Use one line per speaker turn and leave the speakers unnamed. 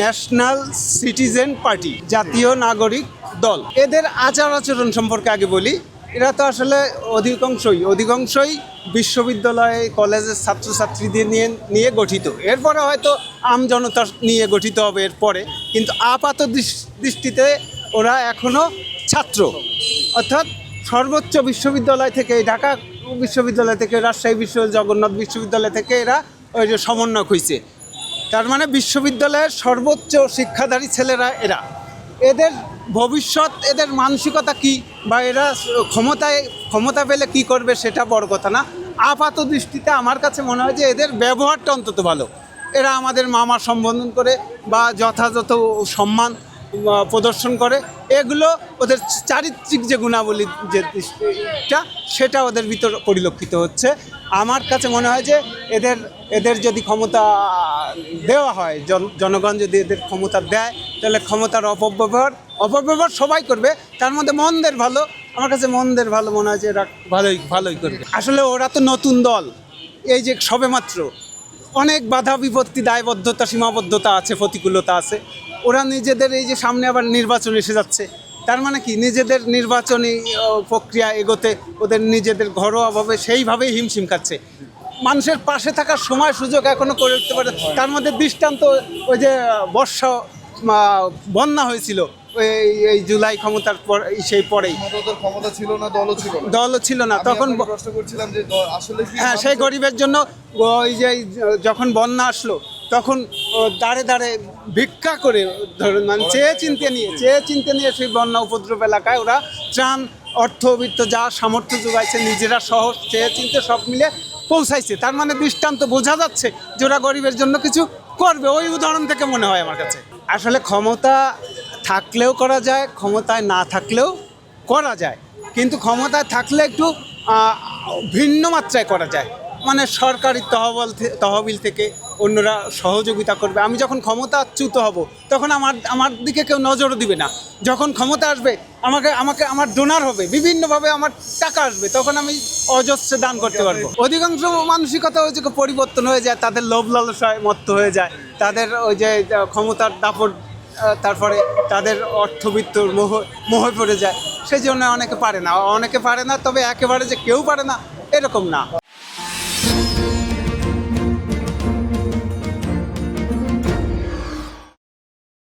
National citizen party, জাতীয় নাগরিক দল। এদের আচার আচরণ সম্পর্কে আগে বলি, এরা তো আসলে অধিকাংশই অধিকাংশই বিশ্ববিদ্যালয়ে, কলেজের ছাত্রছাত্রীদের নিয়ে নিয়ে গঠিত। এরপরে হয়তো আম জনতা নিয়ে গঠিত হবে এরপরে, কিন্তু আপাত দৃষ্টিতে ওরা এখনও ছাত্র। অর্থাৎ সর্বোচ্চ বিশ্ববিদ্যালয় থেকে ঢাকা বিশ্ববিদ্যালয় থেকে, রাজশাহী বিশ্ব জগন্নাথ বিশ্ববিদ্যালয় থেকে এরা ওই যে সমন্বয়ক হয়েছে তার মানে বিশ্ববিদ্যালয়ের সর্বোচ্চ শিক্ষাধারী ছেলেরা এরা। এদের ভবিষ্যৎ, এদের মানসিকতা কি বা এরা ক্ষমতায়, ক্ষমতা পেলে কি করবে সেটা বড় কথা না। আপাত দৃষ্টিতে আমার কাছে মনে হয় যে এদের ব্যবহারটা অন্তত ভালো। এরা আমাদের মামা সম্বোধন করে বা যথাযথ সম্মান প্রদর্শন করে। এগুলো ওদের চারিত্রিক যে গুণাবলী যে দিকটা সেটা ওদের ভিতর পরিলক্ষিত হচ্ছে। আমার কাছে মনে হয় যে এদের এদের যদি ক্ষমতা দেওয়া হয় জন- জনগণ যদি এদের ক্ষমতা দেয় তাহলে ক্ষমতার অপব্যবহার অপব্যবহার সবাই করবে। তার মধ্যে মন্দের ভালো আমার কাছে মন্দের ভালো মনে হয় যে এরা ভালোই ভালোই করবে। আসলে ওরা তো নতুন দল। এই যে সবেমাত্র অনেক বাধা বিপত্তি, দায়বদ্ধতা, সীমাবদ্ধতা আছে, প্রতিকূলতা আছে। ওরা নিজেদের এই যে সামনে আবার নির্বাচন এসে যাচ্ছে, তার মানে কি? নিজেদের নির্বাচনী প্রক্রিয়া এগোতে ওদের নিজেদের ঘরোয়াভাবে সেইভাবেই হিমশিম খাচ্ছে। মানুষের পাশে থাকার সময় সুযোগ এখনও করে উঠতে পারে তার মধ্যে দৃষ্টান্ত ওই যে বর্ষা বন্যা হয়েছিল। এই এই জুলাই ক্ষমতার পর সেই পরেই।
ক্ষমতা ছিল না দলও ছিল না?
দলও ছিল না তখন
প্রশ্ন করছিলাম যে আসলে
হ্যাঁ সেই গরিবের জন্য ওই যে যখন বন্যা আসলো তখন দাঁড়ে দাঁড়ে ভিক্ষা করে ধরুন মানে চেয়ে চিনতে নিয়ে চেয়ে চিনতে নিয়ে সেই বন্যা উপদ্রব এলাকায় ওরা ত্রাণ অর্থবিত্ত যা সামর্থ্য যোগাইছে নিজেরা সহ চেয়ে চিনতে সব মিলে পৌঁছাইছে। তার মানে দৃষ্টান্ত বোঝা যাচ্ছে যে ওরা গরিবের জন্য কিছু করবে। ওই উদাহরণ থেকে মনে হয় আমার কাছে। আসলে ক্ষমতা থাকলেও করা যায়, ক্ষমতায় না থাকলেও করা যায়। কিন্তু ক্ষমতায় থাকলে একটু ভিন্ন মাত্রায় করা যায়। মানে সরকারি তহবিল তহবিল থেকে অন্যরা সহযোগিতা করবে। আমি যখন ক্ষমতাচ্যুত হব, তখন আমার আমার দিকে কেউ নজরও দিবে না। যখন ক্ষমতা আসবে, আমাকে আমাকে আমার ডোনার হবে, বিভিন্নভাবে আমার টাকা আসবে, তখন আমি অজস্র দান করতে পারব। অধিকাংশ মানসিকতা ওই যে পরিবর্তন হয়ে যায়, তাদের লোভ লালসায় মত্ত হয়ে যায়, তাদের ওই যে ক্ষমতার দাপট তারপরে তাদের অর্থবিত্তর মোহ, মোহে পড়ে যায়। সেই জন্য অনেকে পারে না। অনেকে পারে না, তবে একেবারে যে কেউ পারে না, এরকম না।